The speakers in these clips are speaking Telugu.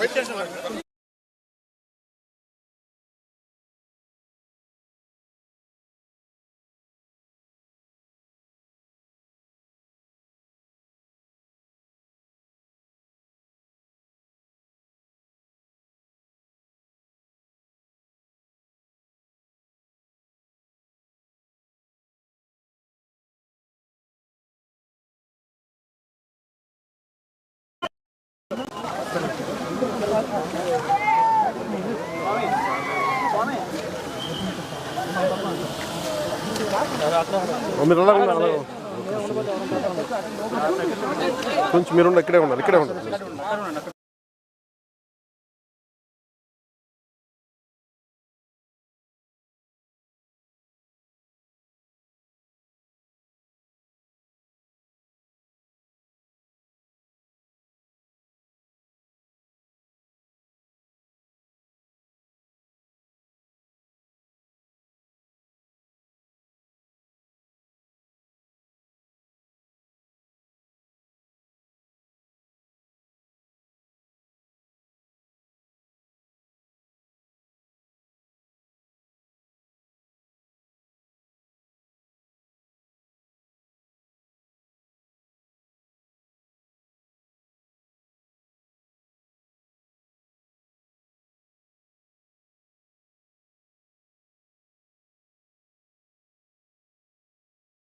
回电视了。మీరు కొంచెం మీరు ఇక్కడే ఉన్నారు ఇక్కడే ఉన్నారు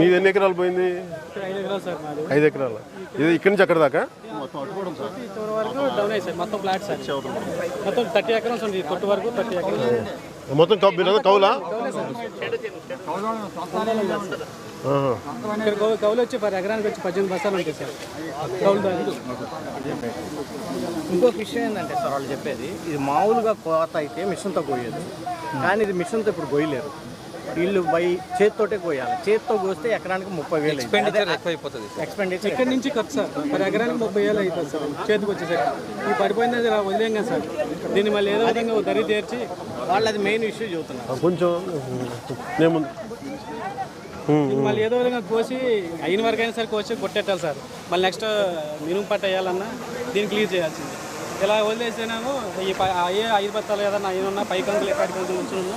మీది ఎన్ని ఎకరాలు పోయింది? ఐదు ఎకరాలు? ఇది ఇక్కడి నుంచి అక్కడ దాకా? వరకు డౌన్ మొత్తం మొత్తం థర్టీ ఉంది వరకు థర్టీ మొత్తం కౌ మీరు కౌలా కౌలు? వచ్చి పర్ ఎకరానికి వచ్చి పద్దెనిమిది బస్తాలు ఉంటాయి సార్ కౌలు ఇంకొక విషయం ఏంటంటే సార్ వాళ్ళు చెప్పేది ఇది మామూలుగా కోత అయితే మిషన్తో కోయేది కానీ ఇది మిషన్తో ఇప్పుడు కోయలేరు. వీళ్ళు బై చేతితోటే కోయాలి. చేతితో కోస్తే ఎకరానికి ముప్పై వేలు ఎక్స్పెండిచర్ ఎక్కువైపోతుంది సార్. ఎక్స్పెండిచర్ ఇక్కడ నుంచి ఖర్చు సార్? పర్ ఎకరానికి ముప్పై వేలు అవుతుంది సార్? చేతికి వచ్చేసరికి. ఈ పడిపోయింది అది వదిలేం కదా సార్. దీన్ని మళ్ళీ ఏదో విధంగా దరి తీర్చి వాళ్ళు అది మెయిన్ ఇష్యూ చెబుతున్నారు ఆ, కొంచెం మళ్ళీ ఏదో విధంగా కోసి అయిన వరకు అయినా సరే కోసి కొట్టేట్టాలి సార్. మళ్ళీ నెక్స్ట్ మినుము పట్ట వేయాలన్నా దీన్ని క్లియర్ చేయాల్సింది. ఇలా వదిలేసేనేమో ఈ అయ్యే ఐదు బత్తాలు ఏదన్నా అయిన ఉన్నా పై కంకులు ఎక్కడి కంకులు ఉంచి ఉన్నా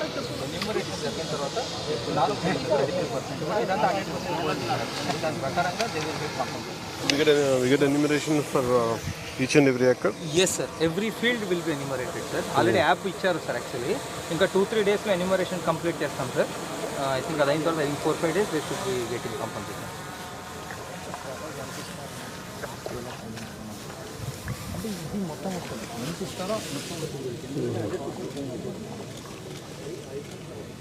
వాట్ వేసుకుంటాం is the options where explore we get a, we get enumeration for uh, each and every acre yes sir every field will be enumerated sir already app ఇచ్చారు సార్ యాక్చువల్లీ ఇంకా టూ త్రీ డేస్లో ఎన్యూమరేషన్ కంప్లీట్ చేస్తాం సార్ ఐ థింక్ అది అయిన తర్వాత ఇంక four five days they should be getting compulsory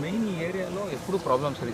main ఈ ఏరియాలో ఎప్పుడు ప్రాబ్లమ్స్ సార్